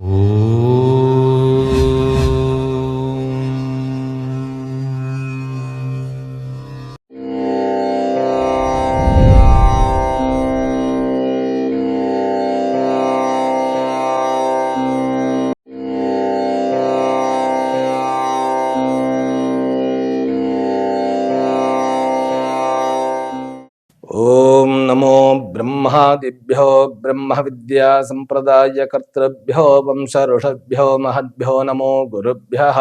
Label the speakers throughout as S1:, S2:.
S1: 哦。ॐ नमो ब्रह्मादिभ्यो ब्रह्मविद्यासम्प्रदायकर्तृभ्यो वंशऋषभ्यो महद्भ्यो नमो गुरुभ्यः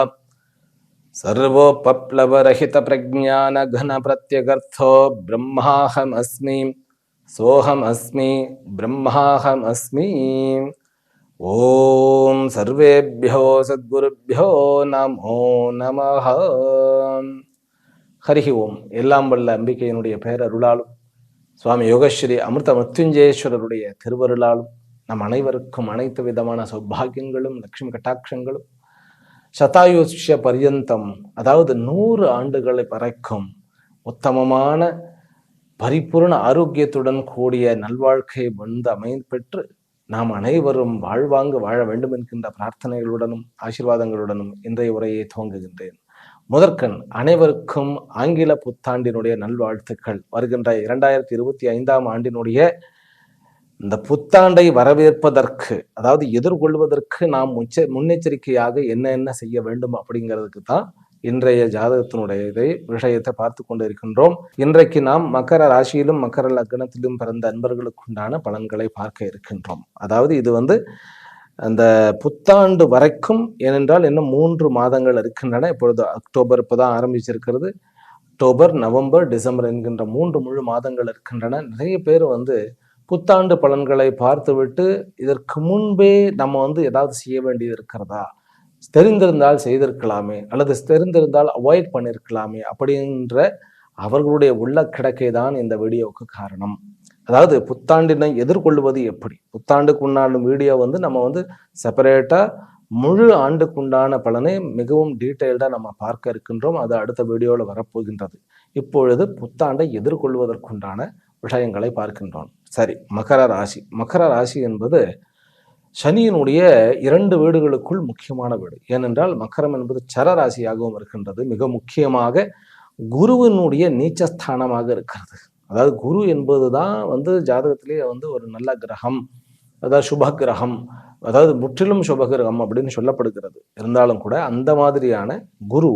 S1: सर्वोपप्लवरहितप्रज्ञानघनप्रत्यगर्थो ब्रह्माहमस्मि सोऽहमस्मि ब्रह्माहमस्मि ॐ सर्वेभ्यो सद्गुरुभ्यो நமோ நமः ஹரிஹி ஓம் எல்லாம் வல்ல அம்பிகையினுடைய பேரருளாலும் சுவாமி யோகஸ்ரீ அமிர்த மத்யுஞ்சேஸ்வரருடைய திருவருளாலும் நம் அனைவருக்கும் அனைத்து விதமான சௌபாகியங்களும் லக்ஷ்மி கட்டாட்சங்களும் சதாயுஷ்ய பரியந்தம் அதாவது நூறு ஆண்டுகளை வரைக்கும் உத்தமமான பரிபூர்ண ஆரோக்கியத்துடன் கூடிய நல்வாழ்க்கை வந்து அமைப்பெற்று நாம் அனைவரும் வாழ்வாங்கு வாழ வேண்டும் என்கின்ற பிரார்த்தனைகளுடனும் ஆசீர்வாதங்களுடனும் இன்றைய உரையை துவங்குகின்றேன். முதற்கண் அனைவருக்கும் ஆங்கில புத்தாண்டினுடைய நல்வாழ்த்துக்கள். வருகின்ற இரண்டாயிரத்தி இருபத்தி ஐந்தாம் ஆண்டினுடைய இந்த புத்தாண்டை வரவேற்பதற்கு அதாவது எதிர்கொள்வதற்கு நாம் முச்ச முன்னெச்சரிக்கையாக என்ன என்ன செய்ய வேண்டும் அப்படிங்கிறதுக்கு தான் இன்றைய ஜாதகத்தினுடைய இதை விஷயத்தை பார்த்து கொண்டு இருக்கின்றோம் இன்றைக்கு நாம் மக்கர ராசியிலும் மக்கர லக்னத்திலும் பிறந்த அன்பர்களுக்கு உண்டான பலன்களை பார்க்க இருக்கின்றோம். அதாவது இது வந்து அந்த புத்தாண்டு வரைக்கும் ஏனென்றால் இன்னும் மூன்று மாதங்கள் இருக்கின்றன. இப்பொழுது அக்டோபர் இப்போ தான் ஆரம்பிச்சிருக்கிறது. அக்டோபர் நவம்பர் டிசம்பர் என்கின்ற மூன்று முழு மாதங்கள் இருக்கின்றன. நிறைய பேர் வந்து புத்தாண்டு பலன்களை பார்த்துவிட்டு இதற்கு முன்பே நம்ம வந்து ஏதாவது செய்ய வேண்டியது இருக்கிறதா? தெரிந்திருந்தால் செய்திருக்கலாமே. அல்லது தெரிந்திருந்தால் அவாய்ட் பண்ணியிருக்கலாமே அப்படின்ற அவர்களுடைய உள்ள கிடக்கை தான் இந்த வீடியோவுக்கு காரணம். அதாவது புத்தாண்டினை எதிர்கொள்வது எப்படி? புத்தாண்டுக்கு உண்டான வீடியோ வந்து நம்ம வந்து செப்பரேட்டாக முழு ஆண்டுக்குண்டான பலனை மிகவும் டீட்டெயில்டாக நம்ம பார்க்க இருக்கின்றோம். அது அடுத்த வீடியோவில் வரப்போகின்றது. இப்பொழுது புத்தாண்டை எதிர்கொள்வதற்குண்டான விஷயங்களை பார்க்கின்றோம். சரி மகர ராசி. மகர ராசி என்பது சனியினுடைய இரண்டு வீடுகளுக்குள் முக்கியமான வீடு. ஏனென்றால் மக்கரம் என்பது சர ராசியாகவும் இருக்கின்றது. மிக முக்கியமாக குருவினுடைய நீச்சஸ்தானமாக இருக்கிறது. அதாவது குரு என்பது தான் வந்து ஜாதகத்திலேயே வந்து ஒரு நல்ல கிரகம் அதாவது சுப கிரகம் அதாவது முற்றிலும் சுப கிரகம் அப்படின்னு சொல்லப்படுகிறது. இருந்தாலும் கூட அந்த மாதிரியான குரு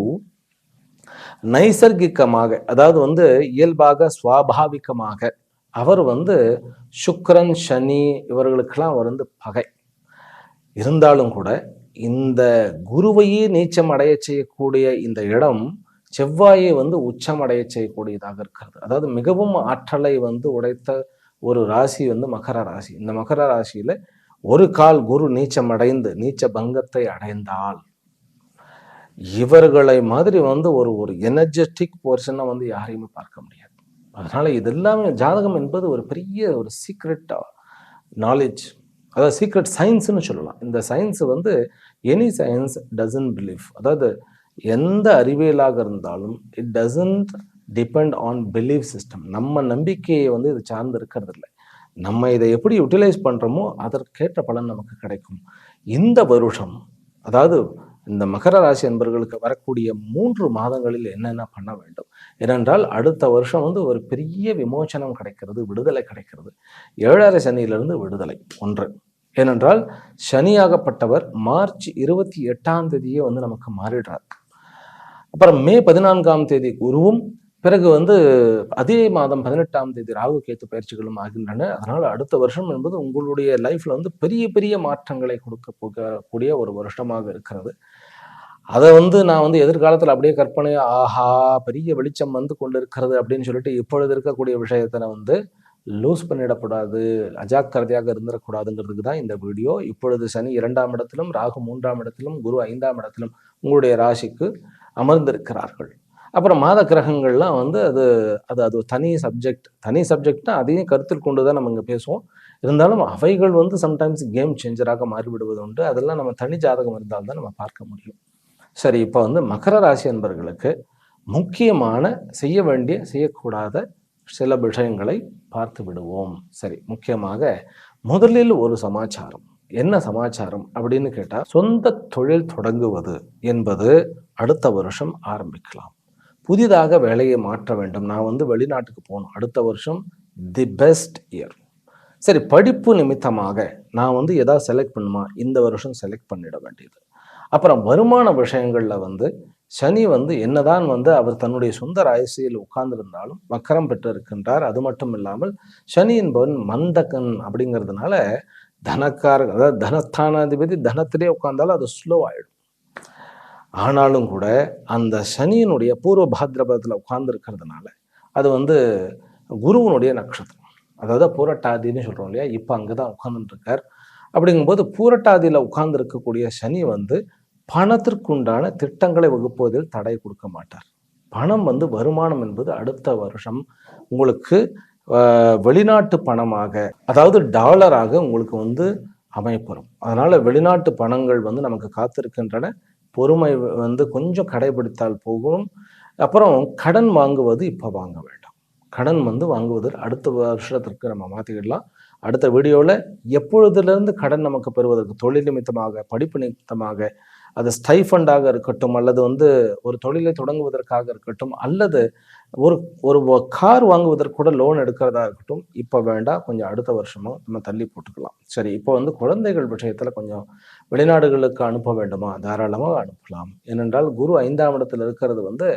S1: நைசர்கிகமாக அதாவது வந்து இயல்பாக சுவாபாவிகமாக அவர் வந்து சுக்கரன் சனி இவர்களுக்கெல்லாம் அவர் வந்து பகை. இருந்தாலும் கூட இந்த குருவையே நீச்சம் அடைய செய்யக்கூடிய இந்த இடம் செவ்வாயை வந்து உச்சமடைய செய்யக்கூடியதாக இருக்கிறது. அதாவது மிகவும் ஆற்றலை வந்து உடைத்த ஒரு ராசி வந்து மகர ராசி. இந்த மகர ராசியில ஒரு கால் குரு நீச்சம் அடைந்து நீச்ச பங்கத்தை அடைந்தால் இவர்களை மாதிரி வந்து ஒரு ஒரு எனர்ஜெட்டிக் போர்ஷனை வந்து யாரையுமே பார்க்க முடியாது. அதனால இது எல்லாமே ஜாதகம் என்பது ஒரு பெரிய ஒரு சீக்ரெட் நாலேஜ் அதாவது சீக்ரெட் சயின்ஸ்னு சொல்லலாம். இந்த சயின்ஸ் வந்து எனி சயின்ஸ் டசன் பிலீவ் அதாவது எந்த அறிவியலாக இருந்தாலும் it doesn't depend on believe system நம்ம நம்பிக்கையை வந்து இது சார்ந்து இருக்கிறது இல்லை நம்ம இதை எப்படி யூட்டிலைஸ் பண்ணுறோமோ அதற்கேற்ற பலன் நமக்கு கிடைக்கும். இந்த வருஷம் அதாவது இந்த மகர ராசி என்பவர்களுக்கு வரக்கூடிய மூன்று மாதங்களில் என்னென்ன பண்ண வேண்டும்? ஏனென்றால் அடுத்த வருஷம் வந்து ஒரு பெரிய விமோச்சனம் கிடைக்கிறது விடுதலை கிடைக்கிறது. ஏழரை சனியிலிருந்து விடுதலை ஒன்று. ஏனென்றால் சனியாகப்பட்டவர் மார்ச் இருபத்தி எட்டாம் தேதியே வந்து நமக்கு மாறிடுறார். அப்புறம் மே பதினான்காம் தேதி குருவும் பிறகு வந்து அதே மாதம் பதினெட்டாம் தேதி ராகு கேத்து பயிற்சிகளும் ஆகின்றன. அதனால் அடுத்த வருஷம் என்பது உங்களுடைய லைஃப்பில் வந்து பெரிய பெரிய மாற்றங்களை கொடுக்க போகக்கூடிய ஒரு வருஷமாக இருக்கிறது. அதை வந்து நான் வந்து எதிர்காலத்தில் அப்படியே கற்பனை ஆஹா பெரிய வெளிச்சம் வந்து கொண்டு இருக்கிறது அப்படின்னு சொல்லிட்டு இப்பொழுது இருக்கக்கூடிய விஷயத்தை வந்து லூஸ் பண்ணிடக்கூடாது அஜாக்கிரதையாக இருந்துடக்கூடாதுங்கிறதுக்கு தான் இந்த வீடியோ. இப்பொழுது சனி இரண்டாம் இடத்திலும் ராகு மூன்றாம் இடத்திலும் குரு ஐந்தாம் இடத்திலும் உங்களுடைய ராசிக்கு அமர்ந்திருக்கிறார்கள். அப்புறம் மாத கிரகங்கள்லாம் வந்து அது அது அது தனி சப்ஜெக்ட் தனி சப்ஜெக்ட்னா அதையும் கருத்தில் கொண்டு தான் நம்ம இங்கே பேசுவோம். இருந்தாலும் அவைகள் வந்து சம்டைம்ஸ் கேம் சேஞ்சராக மாறிவிடுவது உண்டு. அதெல்லாம் நம்ம தனி ஜாதகம் இருந்தால் தான் நம்ம பார்க்க முடியும். சரி இப்போ வந்து மகர ராசி என்பர்களுக்கு முக்கியமான செய்ய வேண்டிய செய்யக்கூடாத சில விஷயங்களை பார்த்து விடுவோம். சரி முக்கியமாக முதலில் ஒரு சமாச்சாரம். என்ன சமாச்சாரம் அப்படின்னு கேட்டால் சொந்த தொழில் தொடங்குவது என்பது அடுத்த வருஷம் ஆரம்பிக்கலாம். புதிதாக வேலையை மாற்ற வேண்டும். நான் வந்து வெளிநாட்டுக்கு போகணும். அடுத்த வருஷம் தி பெஸ்ட் இயர் சரி படிப்பு நிமித்தமாக நான் வந்து எதாவது செலக்ட் பண்ணுமா? இந்த வருஷம் செலக்ட் பண்ணிட வேண்டியது. அப்புறம் வருமான விஷயங்களில் வந்து சனி வந்து என்னதான் வந்து அவர் தன்னுடைய சொந்த ராசியில் உட்கார்ந்திருந்தாலும் வக்கரம் பெற்று இருக்கின்றார் அது மட்டும் இல்லாமல் சனி என்பவன் மந்தகன் அப்படிங்கிறதுனால தனக்கார அதாவது தனஸ்தானாதிபதி தனத்திலே உட்கார்ந்தாலும் அது ஸ்லோ ஆகிடும் ஆனாலும் கூட அந்த சனியினுடைய பூர்வ பாத்ரபதத்தில் உட்கார்ந்துருக்கிறதுனால அது வந்து குருவனுடைய நட்சத்திரம். அதாவது பூரட்டாதின்னு சொல்கிறோம் இல்லையா? இப்போ அங்கே தான் உட்கார்ந்துட்டு இருக்கார். அப்படிங்கும்போது பூரட்டாதியில் உட்கார்ந்து இருக்கக்கூடிய சனி வந்து பணத்திற்குண்டான திட்டங்களை வகுப்பதில் தடை கொடுக்க மாட்டார். பணம் வந்து வருமானம் என்பது அடுத்த வருஷம் உங்களுக்கு வெளிநாட்டு பணமாக அதாவது டாலராக உங்களுக்கு வந்து அமைப்பெறும் அதனால் வெளிநாட்டு பணங்கள் வந்து நமக்கு காத்திருக்கின்றன. பொறுமை வந்து கொஞ்சம் கடைபிடித்தால் போகும். அப்புறம் கடன் வாங்குவது இப்போ வாங்க வேண்டாம். கடன் வந்து வாங்குவது அடுத்த வருஷத்திற்கு நம்ம மாற்றிக்கிடலாம் அடுத்த வீடியோவில் எப்பொழுதுலேருந்து கடன் நமக்கு பெறுவதற்கு தொழில் நிமித்தமாக படிப்பு நிமித்தமாக அது ஸ்டைஃபண்டாக இருக்கட்டும் அல்லது வந்து ஒரு தொழிலை தொடங்குவதற்காக இருக்கட்டும் அல்லது ஒரு ஒரு கார் வாங்குவதற்கு கூட லோன் எடுக்கிறதா இருக்கட்டும் இப்போ வேண்டாம் கொஞ்சம் அடுத்த வருஷமோ நம்ம தள்ளி போட்டுக்கலாம். சரி இப்போ வந்து குழந்தைகள் விஷயத்தில் கொஞ்சம் வெளிநாடுகளுக்கு அனுப்ப வேண்டுமா? தாராளமாக அனுப்பலாம். ஏனென்றால் குரு ஐந்தாம் இடத்துல இருக்கிறது வந்து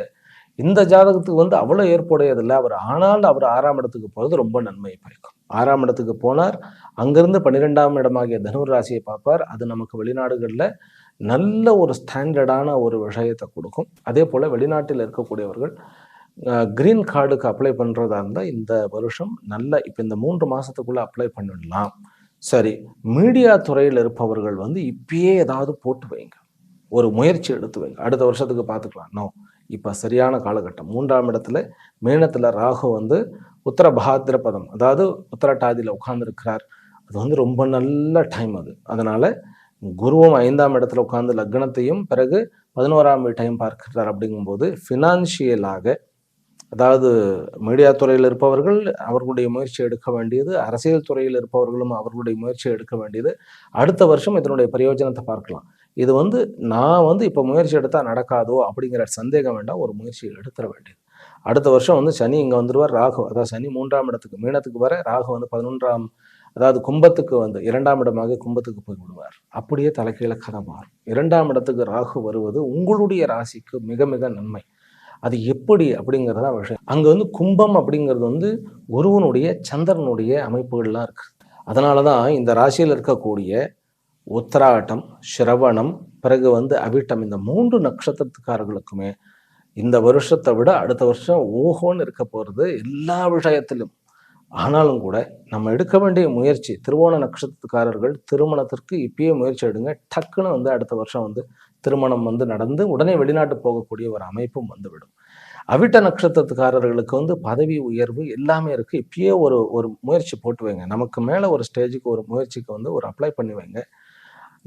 S1: இந்த ஜாதகத்துக்கு வந்து அவ்வளோ ஏற்புடையதில்லை. அவர் ஆனால் அவர் ஆறாம் இடத்துக்கு போகிறது ரொம்ப நன்மையை பறிக்கும் ஆறாம் இடத்துக்கு போனார் அங்கிருந்து பன்னிரெண்டாம் இடமாகிய தனுர் ராசியை பார்ப்பார். அது நமக்கு வெளிநாடுகளில் நல்ல ஒரு ஸ்டாண்டர்டான ஒரு விஷயத்தை கொடுக்கும். அதே போல் வெளிநாட்டில் இருக்கக்கூடியவர்கள் க்ரீன் கார்டுக்கு அப்ளை பண்ணுறதா இருந்தால் இந்த வருஷம் நல்ல இப்போ இந்த மூன்று மாதத்துக்குள்ளே அப்ளை பண்ணிடலாம். சரி மீடியா துறையில் இருப்பவர்கள் வந்து இப்பயே ஏதாவது போட்டு வைங்க. ஒரு முயற்சி எடுத்து வைங்க. அடுத்த வருஷத்துக்கு பார்த்துக்கலாம். நோ இப்போ சரியான காலகட்டம். மூன்றாம் இடத்துல மீனத்தில் ராகு வந்து உத்தர பாத்திரபதம் அதாவது உத்தரட்டாதியில் உட்கார்ந்துருக்கிறார். அது வந்து ரொம்ப நல்ல டைம் அது. அதனால் குருவும் ஐந்தாம் இடத்துல உட்காந்து லக்னத்தையும் பிறகு பதினோராம் வீட்டையும் பார்க்கிறார் அப்படிங்கும்போது ஃபினான்ஷியலாக அதாவது மீடியா துறையில் இருப்பவர்கள் அவர்களுடைய முயற்சி எடுக்க வேண்டியது அரசியல் துறையில் இருப்பவர்களும் அவர்களுடைய முயற்சி எடுக்க வேண்டியது. அடுத்த வருஷம் இதனுடைய பிரயோஜனத்தை பார்க்கலாம். இது வந்து நான் வந்து இப்போ முயற்சி எடுத்தால் நடக்காதோ அப்படிங்கிற சந்தேகம் வேண்டாம் ஒரு முயற்சி எடுத்துட வேண்டியது. அடுத்த வருஷம் வந்து சனி இங்கே வந்துடுவார் ராகு அதாவது சனி மூன்றாம் இடத்துக்கு மீனத்துக்கு வர ராகு வந்து பதினொன்றாம் அதாவது கும்பத்துக்கு வந்து இரண்டாம் இடமாக கும்பத்துக்கு போய் விடுவார். அப்படியே தலைக்கீழ கதை மாறும். இரண்டாம் இடத்துக்கு ராகு வருவது உங்களுடைய ராசிக்கு மிக மிக நன்மை. அது எப்படி அப்படிங்கிறதா விஷயம். அங்கே வந்து கும்பம் அப்படிங்கிறது வந்து குருவனுடைய சந்திரனுடைய அமைப்புகள்லாம் இருக்கு. அதனால தான் இந்த ராசியில் இருக்கக்கூடிய உத்திராட்டம் சிரவணம் பிறகு வந்து அவிட்டம் இந்த மூன்று நட்சத்திரத்துக்காரர்களுக்குமே இந்த வருஷத்தை விட அடுத்த வருஷம் ஓஹோன்னு இருக்க போகிறது எல்லா விஷயத்திலும். ஆனாலும் கூட நம்ம எடுக்க வேண்டிய முயற்சி திருவோண நட்சத்திரக்காரர்கள் திருமணத்திற்கு இப்பயே முயற்சி எடுங்க. டக்குன்னு வந்து அடுத்த வருஷம் வந்து திருமணம் வந்து நடந்து உடனே வெளிநாட்டு போகக்கூடிய ஒரு அமைப்பும் வந்துவிடும். அவிட்ட நட்சத்திரத்துக்காரர்களுக்கு வந்து பதவி உயர்வு எல்லாமே இருக்குது இப்பயே ஒரு ஒரு முயற்சி போட்டு வைங்க. நமக்கு மேலே ஒரு ஸ்டேஜுக்கு ஒரு முயற்சிக்கு வந்து ஒரு அப்ளை பண்ணி வைங்க.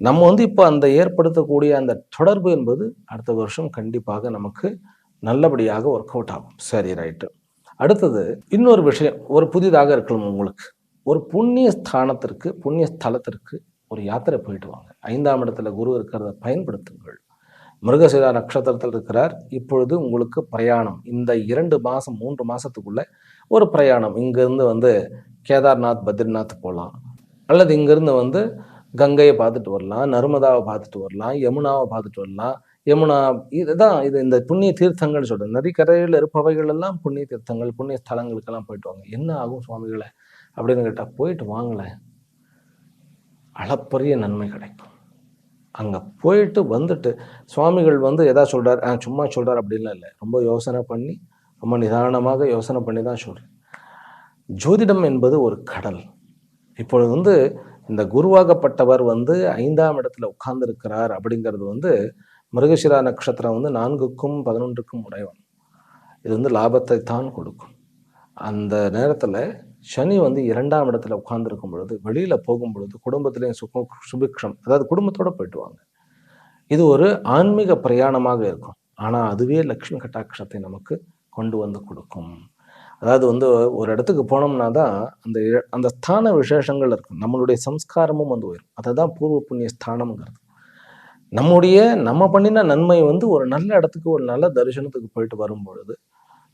S1: நம்ம வந்து இப்போ அந்த ஏற்படுத்தக்கூடிய அந்த தொடர்பு என்பது அடுத்த வருஷம் கண்டிப்பாக நமக்கு நல்லபடியாக ஒர்க் அவுட் ஆகும். சரி ரைட்டு அடுத்தது இன்னொரு விஷயம் ஒரு புதிதாக இருக்கலாம் உங்களுக்கு. ஒரு புண்ணிய ஸ்தானத்திற்கு புண்ணிய ஸ்தலத்திற்கு ஒரு யாத்திரை போயிட்டு வாங்க. ஐந்தாம் இடத்துல குரு இருக்கிறத பயன்படுத்துங்கள். மிருகசீரா நட்சத்திரத்தில் இருக்கிறார். இப்பொழுது உங்களுக்கு பிரயாணம். இந்த இரண்டு மாதம் மூன்று மாதத்துக்குள்ளே ஒரு பிரயாணம். இங்கேருந்து வந்து கேதார்நாத் பத்ரிநாத் போகலாம் அல்லது இங்கேருந்து வந்து கங்கையை பார்த்துட்டு வரலாம் நர்மதாவை பார்த்துட்டு வரலாம் யமுனாவை பார்த்துட்டு வரலாம். யமுனா இதுதான் இது இந்த புண்ணிய தீர்த்தங்கள் சொல்றது நதிக்கரையில் இருப்பவைகள் எல்லாம் புண்ணிய தீர்த்தங்கள் புண்ணிய ஸ்தலங்களுக்கெல்லாம் போயிட்டு வாங்க. என்ன ஆகும் சுவாமிகளை? அப்படின்னு கேட்டால் போயிட்டு வாங்கலை அளப்பரிய நன்மை கிடைக்கும். அங்கே போயிட்டு வந்துட்டு சுவாமிகள் வந்து எதா சொல்கிறார் "ஆ, சும்மா சொல்கிறார் அப்படின்லாம் இல்லை. ரொம்ப யோசனை பண்ணி ரொம்ப நிதானமாக யோசனை பண்ணி தான் சொல்கிறேன் ஜோதிடம் என்பது ஒரு கடல். இப்பொழுது வந்து இந்த குருவாகப்பட்டவர் வந்து ஐந்தாம் இடத்துல உட்கார்ந்துருக்கிறார் அப்படிங்கிறது வந்து மிருகசிரா நட்சத்திரம் வந்து நான்குக்கும் பதினொன்றுக்கும் உடையவன். இது வந்து லாபத்தை தான் கொடுக்கும். அந்த நேரத்தில் சனி வந்து இரண்டாம் இடத்துல உட்கார்ந்துருக்கும் பொழுது வெளியில் போகும் பொழுது குடும்பத்திலையும் சுகம் சுபிக்ஷம் அதாவது குடும்பத்தோட போயிட்டு வாங்க. இது ஒரு ஆன்மீக பிரயாணமாக இருக்கும். ஆனால் அதுவே லக்ஷ்மி கட்டாட்சத்தை நமக்கு கொண்டு வந்து கொடுக்கும். அதாவது வந்து ஒரு இடத்துக்கு போனோம்னா தான் அந்த அந்த ஸ்தான விசேஷங்கள் இருக்கும். நம்மளுடைய சம்ஸ்காரமும் வந்து உயரும். அதை தான் பூர்வ புண்ணிய ஸ்தானம்ங்கிறது. நம்முடைய நம்ம பண்ணின நன்மை வந்து ஒரு நல்ல இடத்துக்கு ஒரு நல்ல தரிசனத்துக்கு போயிட்டு வரும் பொழுது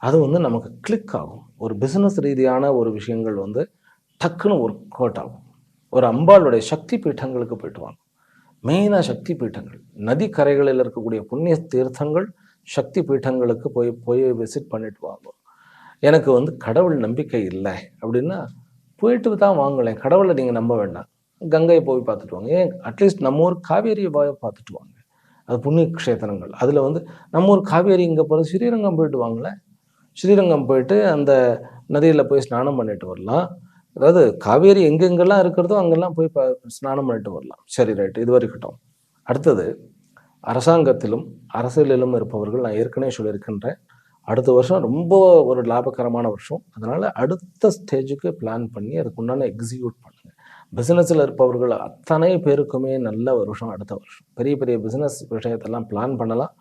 S1: அது வந்து நமக்கு கிளிக் ஆகும். ஒரு பிஸ்னஸ் ரீதியான ஒரு விஷயங்கள் வந்து டக்குன்னு ஒர்க் அவுட் ஆகும். ஒரு அம்பாளுடைய சக்தி பீட்டங்களுக்கு போயிட்டு வாங்க. மெயினாக சக்தி பீட்டங்கள். நதி கரைகளில் இருக்கக்கூடிய புண்ணிய தீர்த்தங்கள் சக்தி பீட்டங்களுக்கு போய் போய் விசிட் பண்ணிட்டு வாங்க. எனக்கு வந்து கடவுள் நம்பிக்கை இல்லை அப்படின்னா போயிட்டு தான் வாங்கலேன் கடவுளை நீங்கள் நம்ப வேண்டாம். கங்கையை போய் பார்த்துட்டு வாங்க. ஏன்? அட்லீஸ்ட் நம்ம ஊர் காவேரியை போய் பார்த்துட்டு வாங்க. அது புண்ணிய க்ஷேத்திரங்கள் அதில் வந்து நம்ம ஊர் காவேரி இங்கே போகிற ஸ்ரீரங்கம் போயிட்டு வாங்கல ஸ்ரீரங்கம் போயிட்டு அந்த நதியில் போய் ஸ்நானம் பண்ணிட்டு வரலாம். அதாவது காவேரி எங்கெங்கெல்லாம் இருக்கிறதோ அங்கெல்லாம் போய் ஸ்நானம் பண்ணிட்டு வரலாம். சரி ரைட்டு இது வரைக்கட்டும். அடுத்தது அரசாங்கத்திலும் அரசியலிலும் இருப்பவர்கள் நான் ஏற்கனவே சொல்லியிருக்கின்றேன். அடுத்த வருஷம் ரொம்ப ஒரு லாபகரமான வருஷம். அதனால் அடுத்த ஸ்டேஜுக்கு பிளான் பண்ணி அதுக்கு உண்டான எக்ஸிக்யூட் பண்ணுங்க பிஸ்னஸில் இருப்பவர்கள் அத்தனை பேருக்குமே நல்ல வருஷம் அடுத்த வருஷம். பெரிய பெரிய பிஸ்னஸ் விஷயத்தெல்லாம் பிளான் பண்ணலாம்.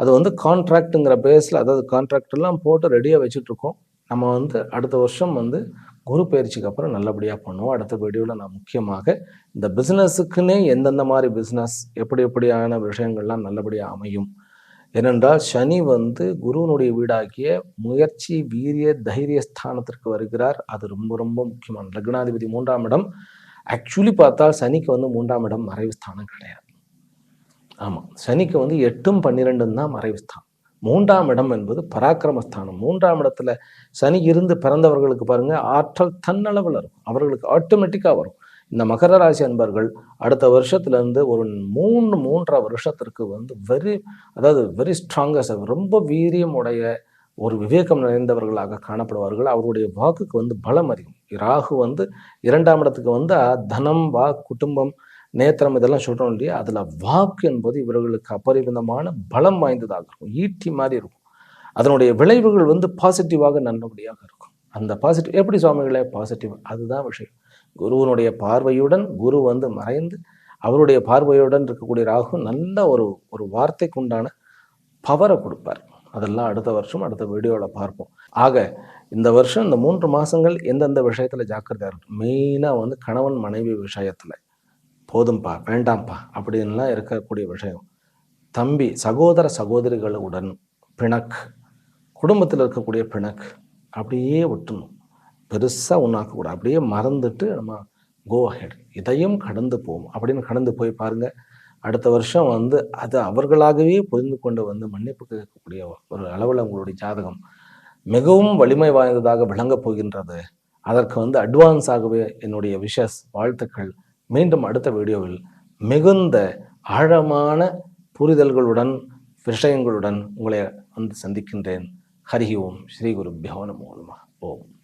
S1: அது வந்து கான்ட்ராக்ட்டுங்கிற பேஸில் அதாவது கான்ட்ராக்ட் எல்லாம் போட்டு ரெடியாக வச்சுட்ருக்கோம். நம்ம வந்து அடுத்த வருஷம் வந்து குரு பயிற்சிக்கு அப்புறம் நல்லபடியாக பண்ணுவோம். அடுத்த வீடியோவில் நான் முக்கியமாக இந்த பிஸ்னஸுக்குன்னே எந்தெந்த மாதிரி பிஸ்னஸ் எப்படி எப்படியான விஷயங்கள்லாம் நல்லபடியாக அமையும்? ஏனென்றால் சனி வந்து குருவனுடைய வீடாக்கிய முயற்சி வீரிய தைரிய ஸ்தானத்திற்கு வருகிறார். அது ரொம்ப ரொம்ப முக்கியமான லக்னாதிபதி மூன்றாம் இடம். ஆக்சுவலி பார்த்தால் சனிக்கு வந்து மூன்றாம் இடம் மறைவு ஸ்தானம் கிடையாது. ஆமாம் சனிக்கு வந்து எட்டும் பன்னிரெண்டும் தான் மறைவு ஸ்தானம். மூன்றாம் இடம் என்பது பராக்கிரமஸ்தானம் மூன்றாம் இடத்துல சனி இருந்து பிறந்தவர்களுக்கு பாருங்க ஆற்றல் தன்னளவில் இருக்கும். அவர்களுக்கு ஆட்டோமேட்டிக்காக வரும். இந்த மகர ராசி அன்பர்கள் அடுத்த வருஷத்துல இருந்து ஒரு மூணு மூன்றரை வருஷத்திற்கு வந்து வெரி அதாவது வெரி ஸ்ட்ராங்கஸ்ட் ரொம்ப வீரியம் உடைய ஒரு விவேகம் நிறைந்தவர்களாக காணப்படுவார்கள். அவருடைய வாக்குக்கு வந்து பலம் அதிகம். ராகு வந்து இரண்டாம் இடத்துக்கு வந்தால் தனம் வா குடும்பம் நேத்திரம் இதெல்லாம் சொல்றோம் இல்லையா? அதுல வாக்கு என்பது இவர்களுக்கு அபரிமிதமான பலம் வாய்ந்ததாக இருக்கும். ஈட்டி மாதிரி இருக்கும். அதனுடைய விளைவுகள் வந்து பாசிட்டிவாக நல்லபடியாக இருக்கும். அந்த பாசிட்டிவ் எப்படி சுவாமிகளே? பாசிட்டிவ் அதுதான் விஷயம். குருவனுடைய பார்வையுடன் குரு வந்து மறைந்து அவருடைய பார்வையுடன் இருக்கக்கூடிய ராகு நல்ல ஒரு ஒரு வார்த்தைக்குண்டான பவரை கொடுப்பார். அதெல்லாம் அடுத்த வருஷம் அடுத்த வீடியோவில் பார்ப்போம். ஆக இந்த வருஷம் இந்த மூன்று மாதங்கள் எந்தெந்த விஷயத்தில் ஜாக்கிரதையாக இருக்கும் மெயினாக வந்து கணவன் மனைவி விஷயத்தில். போதும்பா வேண்டாம்ப்பா அப்படின்லாம் இருக்கக்கூடிய விஷயம். தம்பி சகோதர சகோதரிகளுடன் பிணக்கு குடும்பத்தில் இருக்கக்கூடிய பிணக்கு அப்படியே விட்டுணும் பெருசாக ஒன்றாக்கக்கூடாது அப்படியே மறந்துட்டு நம்ம கோ அஹெட் இதையும் கடந்து போவோம். அப்படின்னு கடந்து போய் பாருங்கள் அடுத்த வருஷம் வந்து அது அவர்களாகவே புரிந்து கொண்டு வந்து மன்னிப்பு கேட்கக்கூடிய ஒரு அளவில் உங்களுடைய ஜாதகம் மிகவும் வலிமை வாய்ந்ததாக விளங்கப் போகின்றது. அதற்கு வந்து அட்வான்ஸாகவே என்னுடைய விஷஸ் வாழ்த்துக்கள். மீண்டும் அடுத்த வீடியோவில் மிகுந்த ஆழமான புரிதல்களுடன் விஷயங்களுடன் உங்களை வந்து சந்திக்கின்றேன். ஹரி ஓம். ஸ்ரீ குரு நமோ நமः ஓம்.